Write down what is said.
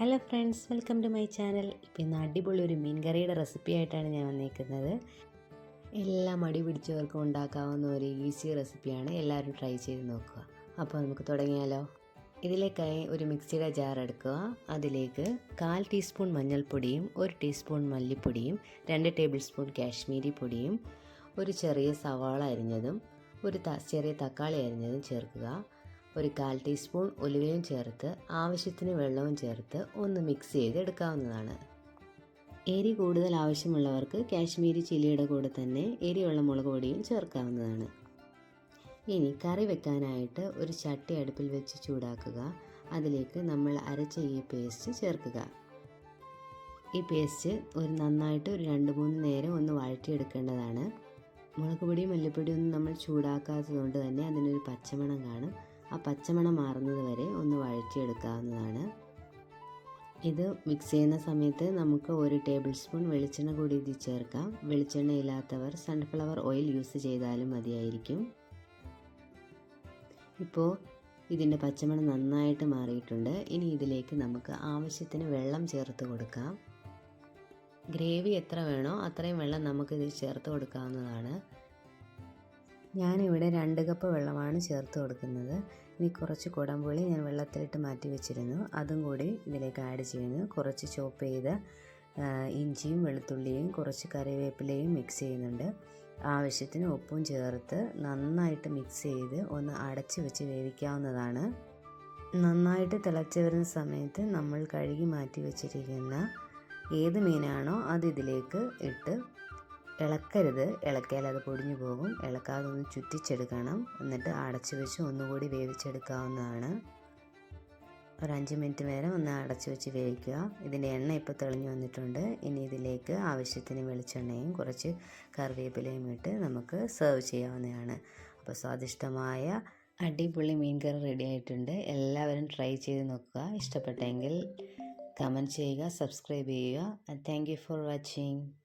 Hello friends welcome to my channel. ഇപ്പം ഇന്ന് അടിപൊളി ഒരു മീൻ കറിയുടെ റെസിപ്പി ആയിട്ടാണ് ഞാൻ വന്നേക്കുന്നത്. എല്ലാ മടി പിടിച്ചവർക്കും ഉണ്ടാക്കാവുന്ന ഒരു ഈസി റെസിപ്പിയാണ്. എല്ലാവരും ട്രൈ ചെയ്ത് നോക്കുക. അപ്പോൾ നമുക്ക് തുടങ്ങിയാലോ? ഇതിലേക്കായി ഒരു മിക്സിയുടെ ജാർ എടുക്കുക. അതിലേക്ക് കാൽ ടീസ്പൂൺ മഞ്ഞൾപ്പൊടിയും ഒരു ടീസ്പൂൺ മല്ലിപ്പൊടിയും രണ്ട് ടേബിൾ സ്പൂൺ കാശ്മീരി പൊടിയും ഒരു ചെറിയ സവാള അരിഞ്ഞതും ഒരു ചെറിയ തക്കാളി അരിഞ്ഞതും ചേർക്കുക. ഒരു കാൽ ടീസ്പൂൺ ഉലുവയും ചേർത്ത് ആവശ്യത്തിന് വെള്ളവും ചേർത്ത് ഒന്ന് മിക്സ് ചെയ്ത് എടുക്കാവുന്നതാണ് എരി കൂടുതൽ ആവശ്യമുള്ളവർക്ക് കാശ്മീരി ചില്ലിയുടെ കൂടെ തന്നെ എരിയുള്ള മുളക് പൊടിയും ചേർക്കാവുന്നതാണ്. ഇനി കറി വെക്കാനായിട്ട് ഒരു ചട്ടി അടുപ്പിൽ വെച്ച് ചൂടാക്കുക. അതിലേക്ക് നമ്മൾ അരച്ച ഈ പേസ്റ്റ് ചേർക്കുക. ഈ പേസ്റ്റ് ഒരു നന്നായിട്ട് ഒരു രണ്ട് മൂന്ന് നേരം ഒന്ന് വഴറ്റിയെടുക്കേണ്ടതാണ്. മുളക് പൊടിയും മല്ലിപ്പൊടിയും ഒന്നും നമ്മൾ ചൂടാക്കാത്തത് കൊണ്ട് തന്നെ അതിനൊരു പച്ചമണം കാണും. ആ പച്ചമണം മാറുന്നത് വരെ ഒന്ന് വഴറ്റിയെടുക്കാവുന്നതാണ്. ഇത് മിക്സ് ചെയ്യുന്ന സമയത്ത് നമുക്ക് ഒരു ടേബിൾ സ്പൂൺ വെളിച്ചെണ്ണ കൂടി ഇതിൽ ചേർക്കാം. വെളിച്ചെണ്ണ ഇല്ലാത്തവർ സൺഫ്ലവർ ഓയിൽ യൂസ് ചെയ്താലും മതിയായിരിക്കും. ഇപ്പോൾ ഇതിന്റെ പച്ചമണം നന്നായിട്ട് മാറിയിട്ടുണ്ട്. ഇനി ഇതിലേക്ക് നമുക്ക് ആവശ്യത്തിന് വെള്ളം ചേർത്ത് കൊടുക്കാം. ഗ്രേവി എത്ര വേണോ അത്രയും വെള്ളം നമുക്ക് ഇതിൽ ചേർത്ത് കൊടുക്കാവുന്നതാണ്. ഞാനിവിടെ രണ്ട് കപ്പ് വെള്ളമാണ് ചേർത്ത് കൊടുക്കുന്നത്. ഇനി കുറച്ച് കുടംപുളി ഞാൻ വെള്ളത്തിലിട്ട് മാറ്റി വെച്ചിരുന്നു. അതും കൂടി ഇതിലേക്ക് ആഡ് ചെയ്യുന്നു. കുറച്ച് ചോപ്പ് ചെയ്ത ഇഞ്ചിയും വെളുത്തുള്ളിയും കുറച്ച് കറിവേപ്പിലയും മിക്സ് ചെയ്യുന്നുണ്ട്. ആവശ്യത്തിന് ഉപ്പും ചേർത്ത് നന്നായിട്ട് മിക്സ് ചെയ്ത് ഒന്ന് അടച്ച് വെച്ച് വേവിക്കാവുന്നതാണ്. നന്നായിട്ട് തിളച്ച് വരുന്ന സമയത്ത് നമ്മൾ കഴുകി മാറ്റി വെച്ചിരിക്കുന്ന ഏത് മീനാണോ അത് ഇതിലേക്ക് ഇട്ട് ഇളക്കരുത്. ഇളക്കിയാൽ അത് പൊടിഞ്ഞു പോകും. ഇളക്കാതെ ഒന്ന് ചുറ്റിച്ചെടുക്കണം. എന്നിട്ട് അടച്ചു വെച്ച് ഒന്നുകൂടി വേവിച്ചെടുക്കാവുന്നതാണ്. ഒരു അഞ്ച് മിനിറ്റ് നേരം ഒന്ന് അടച്ചു വെച്ച് വേവിക്കുക. ഇതിന്റെ എണ്ണ ഇപ്പോൾ തെളിഞ്ഞു വന്നിട്ടുണ്ട്. ഇനി ഇതിലേക്ക് ആവശ്യത്തിന് വെളിച്ചെണ്ണയും കുറച്ച് കറിവേപ്പിലയും ഇട്ട് നമുക്ക് സെർവ് ചെയ്യാവുന്നതാണ്. അപ്പോൾ സ്വാദിഷ്ടമായ അടിപൊളി മീൻ കറി റെഡി ആയിട്ടുണ്ട്. എല്ലാവരും ട്രൈ ചെയ്ത് നോക്കുക. ഇഷ്ടപ്പെട്ടെങ്കിൽ കമന്റ് ചെയ്യുക സബ്സ്ക്രൈബ് ചെയ്യുക. Thank you for watching